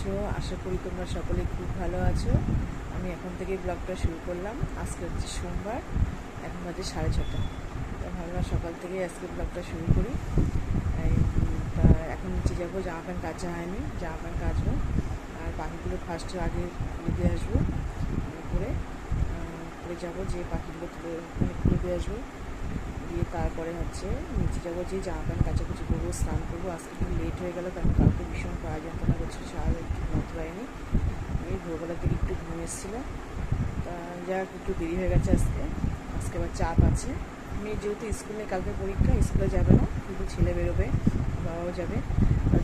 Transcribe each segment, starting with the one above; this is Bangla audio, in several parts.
আছো? আশা করি তোমরা সকলে খুব ভালো আছো। আমি এখন থেকে ব্লগটা শুরু করলাম। আজকে হচ্ছে সোমবার, এখন বাজে সাড়ে ছটা ভাবলাম সকাল থেকে আজকে ব্লগটা শুরু করি। তা এখন নিচে যাব জামা প্যান্ট কাচা হয়নি, জামা প্যান্ট কাচবো। আর পাখিগুলো ফার্স্ট আগে দিয়ে আসব করে করে যাব যে পাখিগুলো তুলে মানে তুলে দিয়ে আসব। দিয়ে তারপরে হচ্ছে নিচে যাব যে জামা প্যান্ট কাচাকুচি স্নান করব। আজকে একটু লেট হয়ে গেলো, কারণ কালকে ভীষণ পা যন্ত্রণা করছিল সারা একটু ঘুমোতে পারিনি। এই ভোরবেলা থেকে একটু ঘুম এসেছিল। তা যাক, একটু দেরি হয়ে গেছে আজকে। আজকে আবার চাপ আছে। মেয়ে যেহেতু স্কুলে কালকে পরীক্ষা, স্কুলে যাবে না, কিন্তু ছেলে বেরোবে, বাবাও যাবে।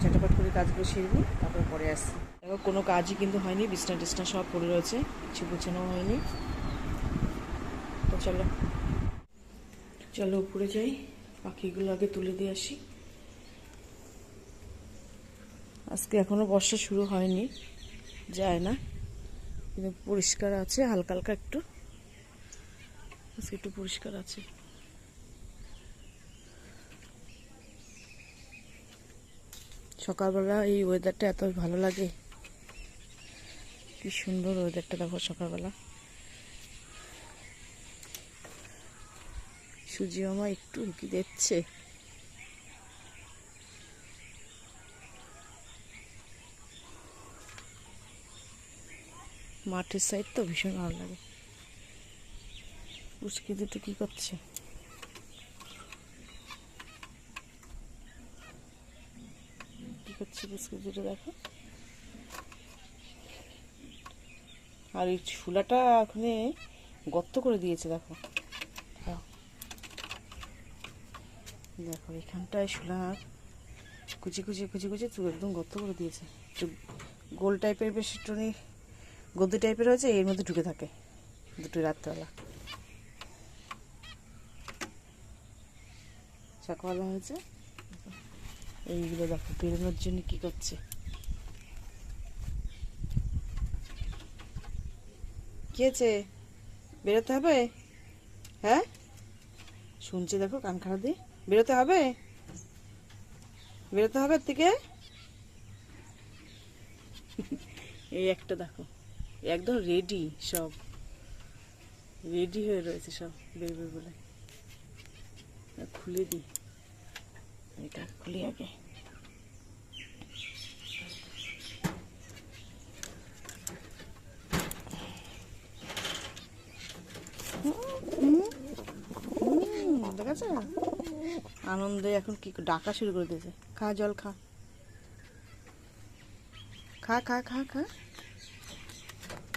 ঝটাপট করে কাজগুলো সেরে নিই, তারপর পরে আসছি। দেখো, কোনো কাজই কিন্তু হয়নি, বিছনা টিছনা সব পড়ে রয়েছে, কিছু গুছানো হয়নি। তো চলো। চলো, উপরে যাই, পাখিগুলো আগে তুলে দিয়ে আসি। আজকে এখনও বর্ষা শুরু হয়নি, যায় না। কিন্তু পরিষ্কার আছে, হালকা হালকা একটু। আজকে একটু পরিষ্কার আছে। সকালবেলা এই ওয়েদারটা এত ভালো লাগে। কি সুন্দর ওয়েদারটা দেখো সকালবেলা। সুজি মামা একটু উঁকি দিচ্ছে। মাঠের সাইড তো ভীষণ ভালো লাগে। উস্কি দুটো কি করছে? কি করছে দুটো দেখো। আর এই চুলাটা ওখানে গর্ত করে দিয়েছে, দেখো। দেখো, এখানটায় শোলা কুচি কুচি কুচি কুচি একদম গর্ত করে দিয়েছে। গোল টাইপের বেশ একটুখানি গদি টাইপের হয়েছে, এর মধ্যে ঢুকে থাকে দুটো রাত্রেবেলা। সকালবেলা হয়েছে? এইগুলো দেখো, বেরোনোর জন্য কি করছে? কি হয়েছে? বেরোতে হবে? হ্যাঁ? শুনছে দেখো, কান খারাপ দিয়ে। বেরোতে হবে? বেরোতে হবে থেকে? এই একটা দেখো। একদম রেডি সব। রেডি হয়ে রয়েছে সব বেরোবে বলে খুলে দিই। এটা খুলি আগে। আনন্দে এখন কি ডাকা শুরু করে দিয়েছে। খা, জল খা। খা খা খা খা।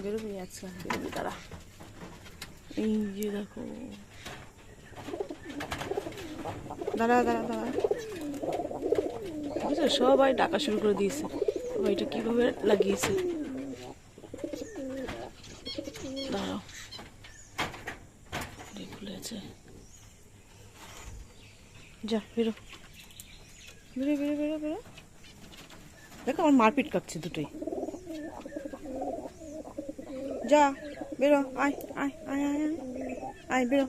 বেরোবি আচ্ছা বেরোবি তারা এই যে দেখো। দাঁড়া দাঁড়া দাঁড়া। বুঝছ সবাই ডাকা শুরু করে দিয়েছে। এটা কীভাবে লাগিয়েছে? দাঁড়াও। খুলেছে যা, বেরো। বেরো বেরো বেরো বেরো। দেখো, আমার মারপিট কাটছে দুটোই। যা, বেরো, আয় আয় আয় আয় আয় বেরো।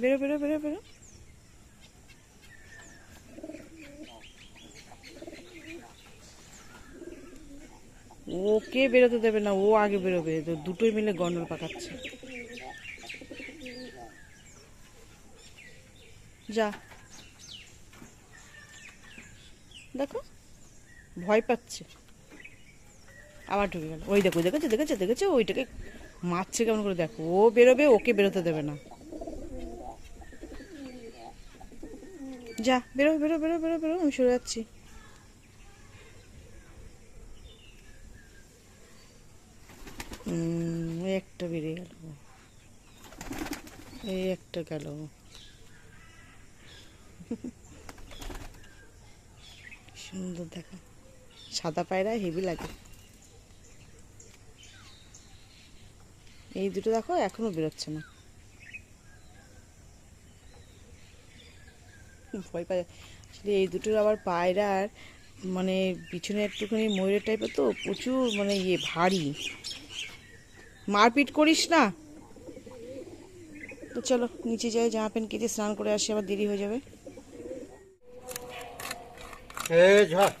বেরো বেরো বেরো বেরো। ওকে বেরোতে দেবে না, ও আগে বেরোবে, তো দুটোই মিলে গন্ডল পাকাচ্ছে। যা। দেখো, ভয় পাচ্ছে। আবার ঢুকে গেল। ওই দেখো দেখেছ দেখেছ দেখেছ? ওইটাকে মারছে কেমন করে দেখো। ও বেরোবে, ওকে বেরোতে দেবে না। যা, বেরো বেরো বেরো বেরো বেরো, আমি সরে যাচ্ছি। এই একটা বেরিয়ে গেল। এই একটা গেল। সুন্দর দেখা। সাদা পায়রা, হেভি লাগে। এই দুটো দেখো, এখনও বেরোচ্ছে না। ভয় পায়। আসলে এই দুটোর আবার পায়রার মানে পিছনে একটুখানি ময়ূরের টাইপের তো প্রচুর মানে ইয়ে ভারী। মারপিট করিস না। তো চলো, নিচে যাই, জামা প্যান্ট কেটে স্নান করে আসি, আবার দেরি হয়ে যাবে। ঝড়।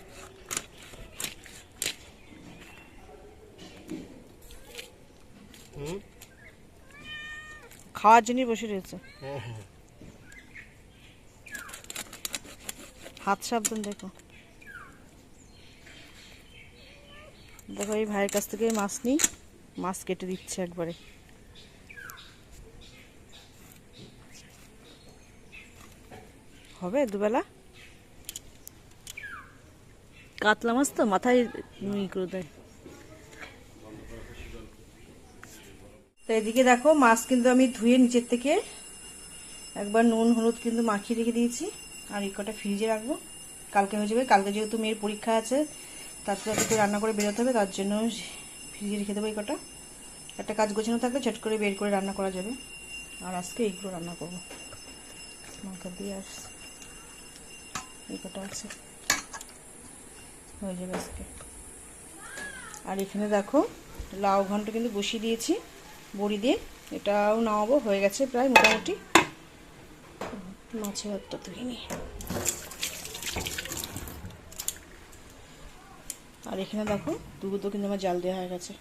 খাওয়ার জন্যই বসে রয়েছে। হাত সাবধান দেখো। দেখো, এই ভাইয়ের কাছ থেকে মাছ নিই। মাছ কেটে দিচ্ছে একবারে। হবে দুবেলা? কাতলা মাছ তো মাথায় করে দেয়। এদিকে দেখো, মাছ কিন্তু আমি ধুয়ে নিচের থেকে একবার নুন, হলুদ কিন্তু মাখিয়ে রেখে দিয়েছি। আর এই কটা ফ্রিজে রাখব। কালকে হয়ে যাবে। কালকে যেহেতু মেয়ের পরীক্ষা আছে তারপরে একটু রান্না করে বেরোতে হবে, তার জন্য ফ্রিজে রেখে দেবো এই কটা। একটা কাজ গোছানো থাকলে ঝট করে বের করে রান্না করা যাবে। আর আজকে এইগুলো রান্না করব। মাথা দিয়ে আর এই কটা আছে। হয়ে যাবে আজকে। আর এখানে দেখো, লাউ ঘন্ট কিন্তু বসিয়ে দিয়েছি। বড়ি দিয়ে। এটাও নামাবো, হয়ে গেছে প্রায় মোটামুটি। মাছের হাতটা তুলে নি আর এখানে দেখো দুধও কিন্তু আমার জাল দেওয়া হয়ে গেছে।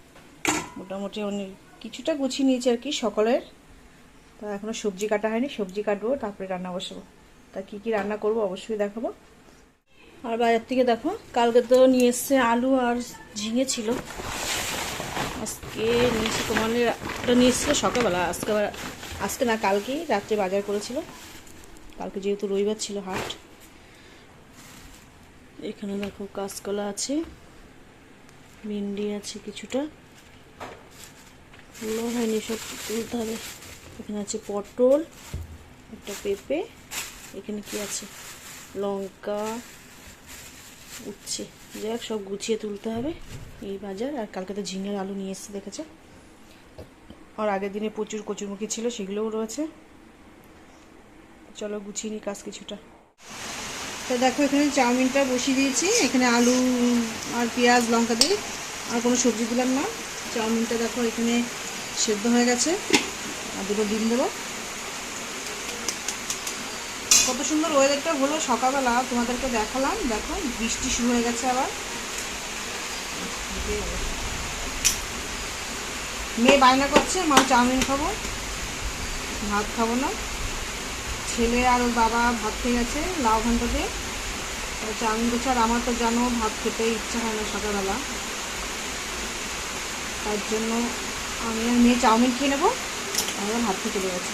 মোটামুটি অনেক কিছুটা গুছিয়ে নিয়েছি আর কি সকালের। তা এখনও সবজি কাটা হয়নি, সবজি কাটবো, তারপরে রান্না বসাবো। তা কি কি রান্না করব অবশ্যই দেখাবো। আর বাজার থেকে দেখো, কালকে তো নিয়ে এসছে আলু আর ঝিঙে ছিল। আজকে নিয়েছি তোমার ওটা নিয়ে এসেছিল সকালবেলা, আজকে আজকে না, কালকেই রাত্রে বাজার করেছিল। কালকে যেহেতু রবিবার ছিল হাট। এখানে দেখো কাঁচকলা আছে, ভিন্ডি আছে কিছুটা। ফুলও হয়নি, সব তুলতে হবে। এখানে আছে পটল, একটা পেঁপে, এখানে কি আছে? লঙ্কা, উচ্ছে। যাক, সব গুছিয়ে তুলতে হবে এই বাজার। আর কালকে তো ঝিঙের আলু নিয়ে এসেছে, দেখেছে? আর আগের দিনে প্রচুর কচুরমুখী ছিল, সেগুলোও রয়েছে। চলো গুছিয়ে নিই কাজ কিছুটা। তো দেখো, এখানে চাউমিনটা বসিয়ে দিয়েছি। এখানে আলু আর পেঁয়াজ, লঙ্কা দিয়ে। আর কোনো সবজি দিলাম না। চাউমিনটা দেখো, এখানে সেদ্ধ হয়ে গেছে। আর দুটো ডিম দেবো। কত সুন্দর ওয়েদারটা হলো সকালবেলা, তোমাদেরকে দেখালাম। দেখো, বৃষ্টি শুরু হয়ে গেছে আবার। মেয়ে বায়না করছে, মা চাউমিন খাব। ভাত খাব না। ছেলে আর ওর বাবা ভাত খেয়ে গেছে, লাউ ঘণ্টা দিয়ে। চাউমিন করছে আর আমার তো জানো, ভাত খেতে ইচ্ছা হয় না সকালবেলা। তার জন্য আমি আর মেয়ে চাউমিন খেয়ে নেব। আমরা ভাত খেতে চলে গেছে।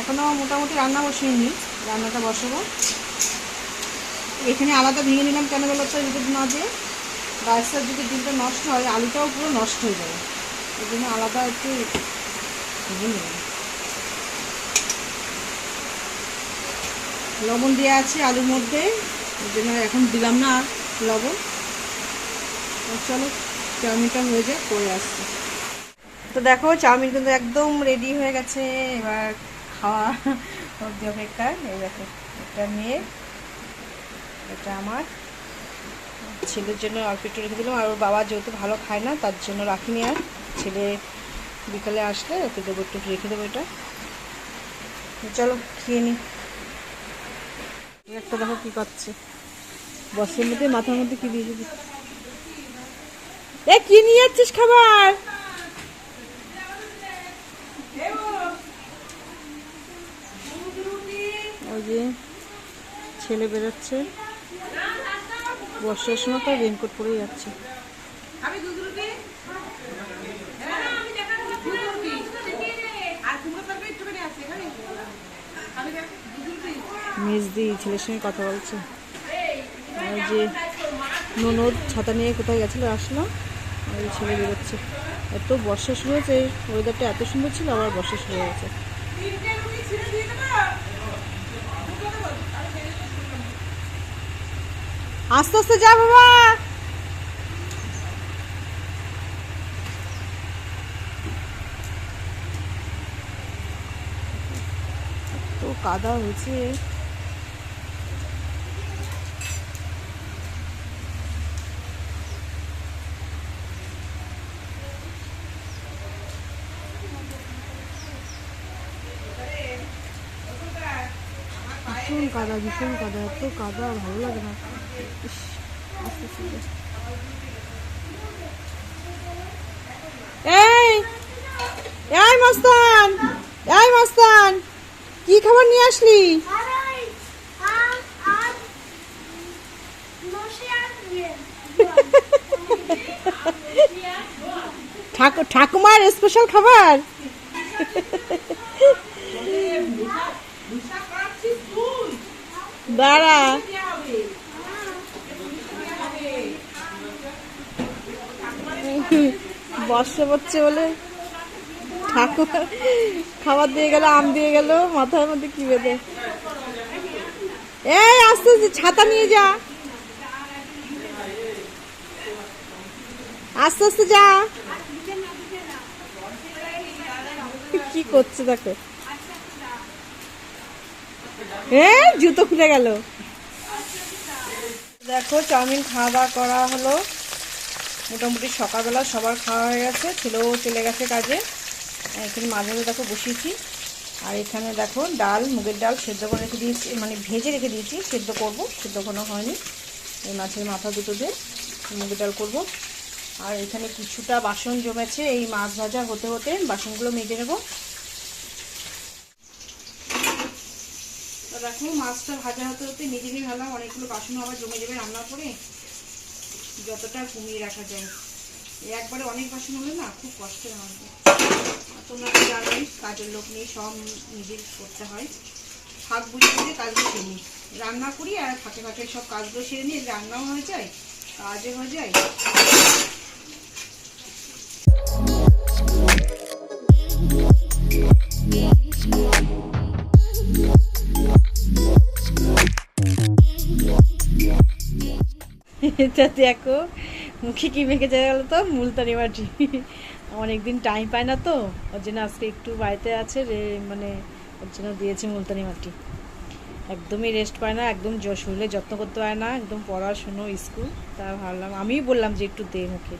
এখনও মোটামুটি রান্না বসিয়ে নি রান্নাটা বসাবো। এখানে আলাদা ভেঙে নিলাম কেন বলো তো যদি না দিয়ে। রাস্তার যদি ডিমটা নষ্ট হয়, আলুটাও পুরো নষ্ট হয়ে যাবে। এই জন্য আলাদা একটু ভেঙে নিলাম। লবণ দেওয়া আছে আলুর মধ্যে ওই জন্য এখন দিলাম না আর লবণ। চলো, চাউমিনটা হয়ে যায় করে আসছে। তো দেখো, চাউমিন কিন্তু একদম রেডি হয়ে গেছে। এবার খাওয়া অপেক্ষার এই দেখো এটা মেয়ে, এটা আমার। ছেলের জন্য অল্প একটু রেখে দিলাম। আর ওর বাবা যেহেতু ভালো খায় না, তার জন্য রাখিনি আর। ছেলে বিকালে আসলে ওকে দেবো, একটু রেখে দেবো এটা। চলো, খেয়ে নিই একটা দেখো কী করছে। বসের মধ্যে, মাথার মধ্যে কি দিয়ে দিবি এ, কী নিয়ে যাচ্ছিস খাবার ওই যে ছেলে বেরোচ্ছে। বর্ষার সময় তো রেনকোট পরেই যাচ্ছে। মেজ দি ছেলের সঙ্গে কথা বলছে। আর যে ননদ ছাতা নিয়ে কোথায় গেছিল আসলো। আর ছেলে বেরোচ্ছে। এত বর্ষা শুরু হয়েছে ওয়েদারটা এত সুন্দর ছিল আবার বর্ষা শুরু হয়ে গেছে আস্তে আস্তে যা বাবা। কাদা হয়েছে। ভীষণ কাদা ভীষণ কাদা, এত কাদা ভালো লাগে না। কি খাবার নিয়ে আসলি? ঠাকুমার স্পেশাল খাবার? দাঁড়া। বর্ষা পড়ছে বলে ঠাকুর খাবার দিয়ে গেল, আম দিয়ে গেল, মাথার মধ্যে কি বেঁধে। এই, আস্তে আস্তে, ছাতা নিয়ে যা। আস্তে আস্তে যা। কি করছে দেখো। এ জুতো খুলে গেল। দেখো, চাউমিন খাওয়া দাওয়া করা হলো। মোটামুটি সকালবেলা সবার খাওয়া হয়ে গেছে, ছেলেও চলে গেছে কাজে। এখানে মাঝে মাঝে দেখো বসিয়েছি। আর এখানে দেখো ডাল, মুগের ডাল সেদ্ধ করে রেখে দিয়েছি মানে ভেজে রেখে দিয়েছি, সেদ্ধ করব, সেদ্ধ কোনো হয়নি। এই মাছের মাথা দুটো দিয়ে মুগের ডাল করব। আর এখানে কিছুটা বাসন জমেছে, এই মাছ ভাজা হতে হতে বাসনগুলো মেজে নেব। দেখো মাছটা ভাজা হতে হতে নিয়ে ভাবলাম অনেকগুলো বাসনও আবার জমে যাবে রান্না করে যতটা কমিয়ে রাখা যায়। একবারে অনেক বাসন হলে না খুব কষ্টের আর তোমরা তো জানোই, কাজের লোক নেই, সব নিজের করতে হয়। ফাঁক বুঝে বুঝে কাজগুলো সেরে নিই। রান্না করি আর ফাঁকে ফাঁকে সব কাজগুলো সেরে নিয়ে রান্নাও হয়ে যায়, কাজও হয়ে যায়। এটা দেখো, মুখে কি মেখে চলে গেল তো? মুলতানি মাটি। অনেকদিন টাইম পায় না তো, ওর জন্য আজকে একটু বাড়িতে আছে রে মানে ওর জন্য দিয়েছি মুলতানি মাটি। একদমই রেস্ট পায় না, একদম শরীরে যত্ন করতে পারে না, একদম পড়াশুনো স্কুল তা ভাবলাম, আমিই বললাম যে একটু দে মুখে।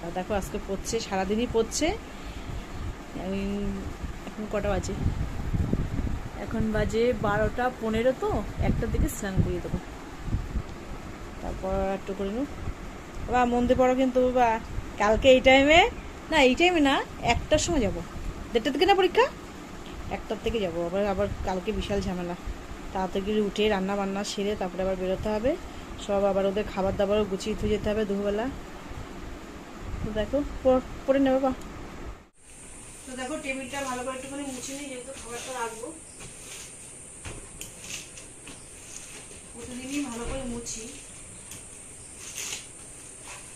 তা দেখো, আজকে পড়ছে, সারাদিনই পড়ছে। আমি এখন কটা বাজে? এখন বাজে বারোটা পনেরো তো, একটার দিকে স্নান করিয়ে দেবো। তারপর একটু করে বাবা, মন্দির পড়ো কিন্তু, বাবা, কালকে এই টাইমে না, এই টাইমে না, একটার সময় যাব। দেড়টার থেকে না পরীক্ষা? একটার থেকে যাব, আবার আবার কালকে বিশাল ঝামেলা। তাড়াতাড়ি উঠে রান্না বান্না সেরে তারপরে আবার বেরোতে হবে। সব আবার ওদের খাবার দাবারও গুছিয়ে থুয়ে যেতে হবে দুপুরবেলা। তো দেখো, পড়ে নেবে বা দেখো, টেবিলটা ভালো করে একটুখানি মুছে নিই যেহেতু খাবারটা রাখব। প্রতিদিনই ভালো করে মুছি।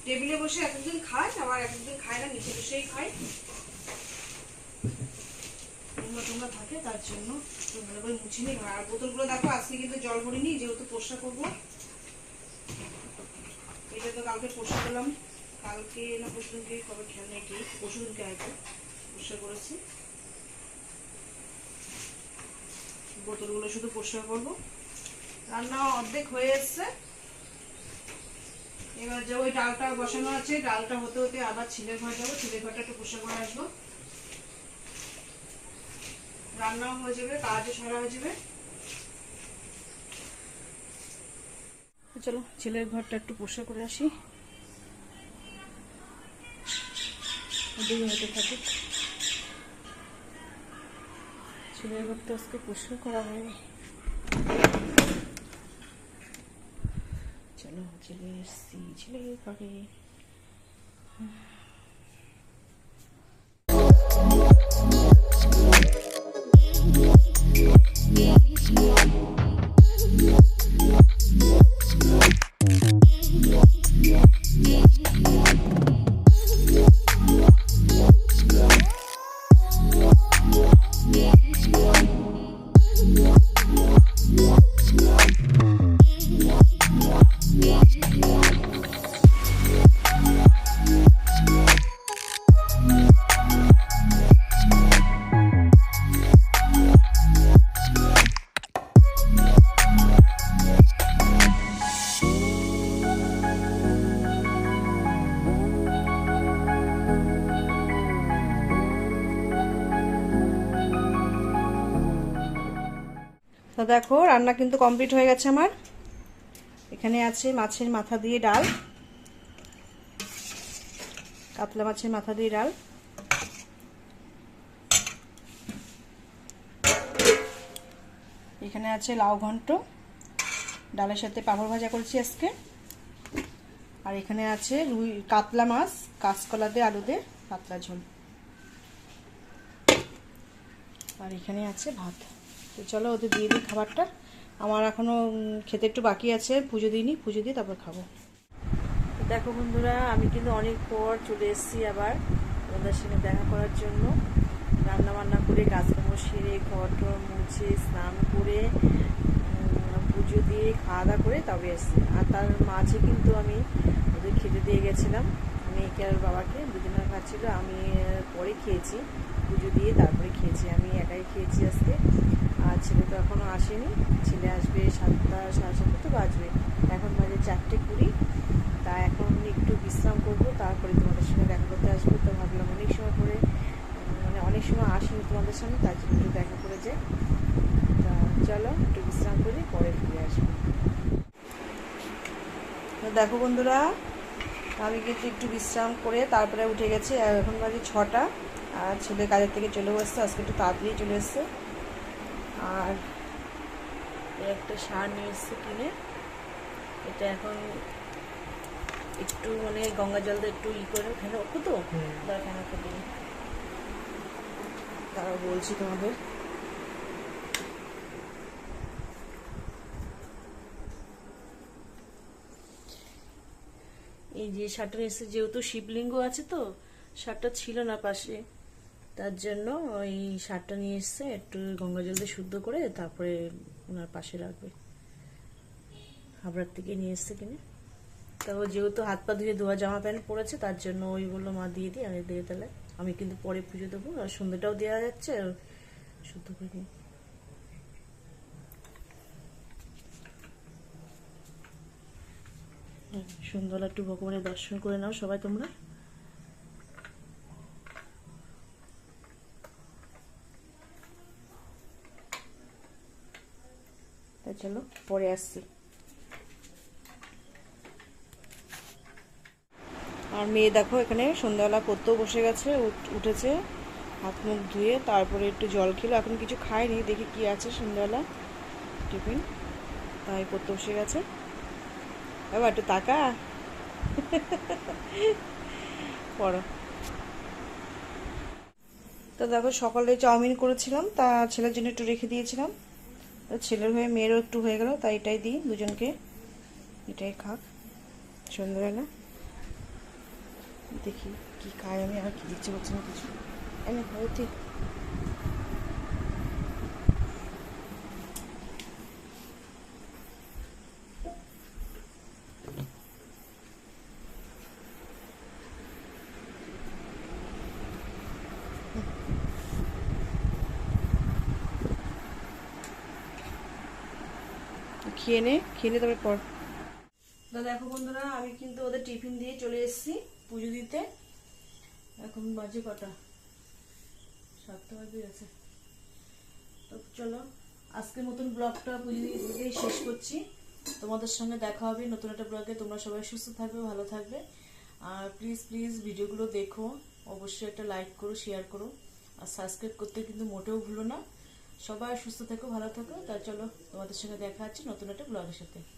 টেবিলে বসে এক একদিন খায়, আবার এক একদিন খায় না, নিচে বসেই খায়। তোমরা থাকে, তার জন্য ভালো করে আর বোতলগুলো দেখো, আজকে কিন্তু জল ভরিনি, যেহেতু পোষা করব। এটা তো কালকে পোষা করলাম। কালকে না পরশুদিনকে, কবে খেয়াল নেই ঠিক পরশু দিনকে হয়তো পোষা করেছি। বোতলগুলো শুধু পরিষ্কার করব। রান্না অর্ধেক হয়ে এসছে। এবার যে ওই ডালটা বসানো আছে, ডালটা হতে হতে আবার ছেলে ঘর যাব ছেলে ঘরটা একটু পোষা করে আসব। রান্নাও হয়ে যাবে, কাজও সারা হয়ে যাবে। চলো, ছেলের ঘরটা একটু পোষা করে আসি। দুই হতে থাকুক। ছেলের ঘরটা আজকে পোষা করা হয়নি। চলো চলে এসছি ছেলে ঘরে তো দেখো, রান্না কিন্তু কমপ্লিট হয়ে গেছে আমার। এখানে আছে মাছের মাথা দিয়ে ডাল। কাতলা মাছের মাথা দিয়ে ডাল। এখানে আছে লাউ ঘন্ট। ডালের সাথে পাঁপড় ভাজা করেছি আজকে। আর এখানে আছে রুই, কাতলা মাছ, কাঁচকলা দিয়ে আলু দিয়ে পাতলা ঝোল। আর এখানে আছে ভাত। তো চলো ওদের দিয়ে দিই খাবারটা। আমার এখনও খেতে একটু বাকি আছে। পুজো দিইনি, পুজো দিয়ে তারপর খাব। দেখো বন্ধুরা, আমি কিন্তু অনেক পর চলে এসেছি আবার ওদের সঙ্গে দেখা করার জন্য। রান্না বান্না করে, কাজকর্ম সেরে ঘর টর মুছে, স্নান করে পুজো দিয়ে খাওয়া দাওয়া করে তবে এসেছি। আর তার মাঝে কিন্তু আমি ওদের খেতে দিয়ে গেছিলাম। মেয়েকে আর বাবাকে, দুজনের খাচ্ছিল আমি পরে খেয়েছি। পুজো দিয়ে তারপরে খেয়েছি। আমি একাই খেয়েছি আজকে। আর ছেলে তো এখনও আসেনি। ছেলে আসবে সাতটা সাড়ে সাতটা তো বাজবে। এখন বাজে চারটে কুড়ি। তা এখন একটু বিশ্রাম করব তারপরে তোমাদের সঙ্গে দেখা করতে আসব। তো ভাবলাম অনেক সময় উম, মানে অনেক সময় আসেনি তোমাদের সঙ্গে তার জন্য একটু দেখা করে যাই। তা চলো একটু বিশ্রাম করি পরে ফিরে আসব। দেখো বন্ধুরা আমি কিন্তু একটু বিশ্রাম করে তারপরে উঠে গেছি। এখন বাজে ছটা। আর ছেলে কাজের থেকে চলে এসছে আজকে একটু তাড়াতাড়ি চলে এসছে। আর একটা সার নিয়ে এসছে কিনে। এটা এখন একটু মানে গঙ্গা জল দিয়ে একটু ই করে ফেলে ওকে তো দরকার ফেনা করে তারা বলছি তোমাদের। এই যে শার্টটা নিয়ে এসেছে যেহেতু শিবলিঙ্গ আছে তো শার্টটা ছিল না পাশে। তার জন্য ওই শার্টটা নিয়ে এসছে, একটু গঙ্গা জল দিয়ে শুদ্ধ করে তারপরে ওনার পাশে রাখবে। হাবড়ার থেকে নিয়ে এসছে কিনে। তা যেহেতু হাত পা ধুয়ে ধোয়া জামা প্যান্ট পরেছে, তার জন্য ওই বলল, মা, দিয়ে দিই, আমি দিয়ে তাহলে আমি কিন্তু পরে পুজো দেবো, আর সন্ধ্যেটাও দেওয়া যাচ্ছে, আর শুদ্ধ করে দিই সন্ধ্যাবেলা একটু ভগবানের দর্শন করে নাও সবাই তোমরা। চলো পরে আসছি। আর মেয়ে দেখো এখানে সন্ধ্যাবেলা পড়তেও বসে গেছে, উঠ- উঠেছে, হাত মুখ ধুয়ে তারপরে একটু জল খেলো, এখন কিছু খায়নি, দেখি কি আছে সন্ধ্যাবেলা, টিফিন, তাই পড়তে বসে গেছে। বাবা, একটু তাকা। পড়ো। তো দেখো সকালে চাউমিন করেছিলাম, তা ছেলের জন্য একটু রেখে দিয়েছিলাম। ছেলের হয়ে, মেয়েরও একটু হয়ে গেল, তাই এটাই দিই দুজনকে। এটাই খাক। সন্ধ্যাবেলা। দেখি কি খাই আমি, আর কি দিচ্ছে বলছি না কিছু। এনে হয়েছে খেয়ে নে খেয়ে নে তবে পর। তো দেখো বন্ধুরা, আমি কিন্তু ওদের টিফিন দিয়ে চলে এসেছি পুজো দিতে। এখন বাজে কটা? সাতটা বাজে গেছে তো চলো, আজকের মতন ব্লগটা পুজো দিয়ে শেষ করছি। তোমাদের সঙ্গে দেখা হবে নতুন একটা ব্লগে। তোমরা সবাই সুস্থ থাকবে, ভালো থাকবে। আর প্লিজ প্লিজ ভিডিওগুলো দেখো। অবশ্যই একটা লাইক করো শেয়ার করো। আর সাবস্ক্রাইব করতে কিন্তু মোটেও ভুলো না। সবাই সুস্থ থেকো, ভালো থাকো। তার চলো তোমাদের সঙ্গে দেখা হচ্ছে নতুন একটা ব্লগের সাথে।